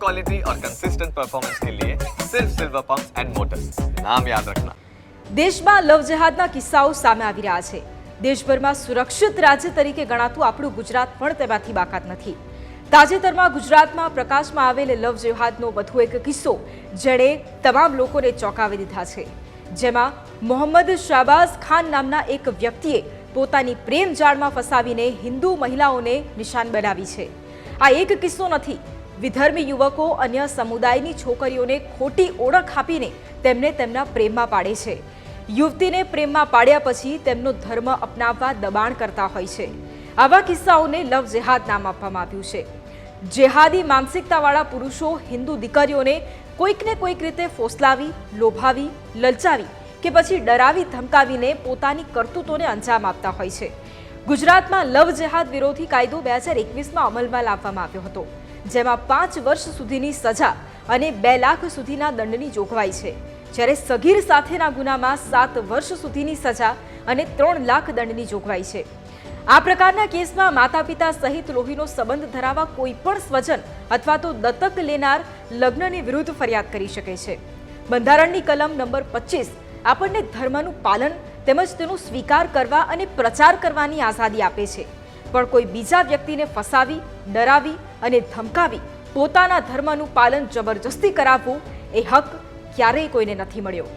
Quality और consistent performance के लिए सिर्फ सिल्वर पंप एंड मोटर्स नाम याद रखना દેશમાં લવ જેહાદના કિસ્સાઓ સામે આવી રહ્યા છે દેશભરમાં સુરક્ષિત રાજ્ય તરીકે ગણાતું આપણું ગુજરાત પણ તેમાંથી બાકાત નથી તાજેતરમાં ગુજરાતમાં પ્રકાશમાં આવેલ લવ જેહાદનો વધુ એક કિસ્સો જેણે તમામ લોકોને ચોંકાવી દીધા છે જેમાં મોહમ્મદ શાબાઝ ખાન નામના એક વ્યક્તિએ પોતાની પ્રેમ જાળમાં ફસાવીને હિન્દુ મહિલાઓને નિશાન બનાવી છે આ એક કિસ્સો નથી વિધર્મી યુવકો અન્ય સમુદાયની છોકરીઓને ખોટી ઓળખ આપીને તેમને તેમના પ્રેમમાં પાડે છે. યુવતીને પ્રેમમાં પાડ્યા પછી તેમનો ધર્મ અપનાવવા દબાણ કરતા હોય છે. આવા કિસ્સાઓને લવ જેહાદ નામ આપવામાં આવ્યું છે. જેહાદી માનસિકતાવાળા પુરુષો હિન્દુ દીકરીઓને કોઈકને કોઈક રીતે ફોસલાવી, લોભાવી, લલચાવી કે પછી ડરાવી, ધમકાવીને પોતાની કરતૂતોને અંજામ આપતા હોય છે. ગુજરાતમાં લવ જેહાદ વિરોધી કાયદો બે હજાર એકવીસમાં અમલમાં લાવવામાં આવ્યો હતો, જેમાં પાંચ વર્ષ સુધીની સજા અને બે લાખ સુધીના દંડની જોગવાઈ છે. જ્યારે સગીર સાથેના ગુનામાં સાત વર્ષ સુધીની સજા અને ત્રણ લાખ દંડની જોગવાઈ છે. આ પ્રકારના કેસમાં માતા પિતા સહિત લોહીનો સંબંધ ધરાવવા કોઈ પણ સ્વજન અથવા તો દત્તક લેનાર લગ્નની વિરુદ્ધ ફરિયાદ કરી શકે છે. બંધારણની કલમ નંબર પચીસ આપણને ધર્મનું પાલન તેમજ તેનો સ્વીકાર કરવા અને પ્રચાર કરવાની આઝાદી આપે છે. પણ કોઈ બીજા વ્યક્તિને ફસાવી, ડરાવી અને ધમકાવી પોતાના ધર્મનું પાલન જબરજસ્તી કરાવવું એ હક ક્યારેય કોઈને નથી મળ્યો.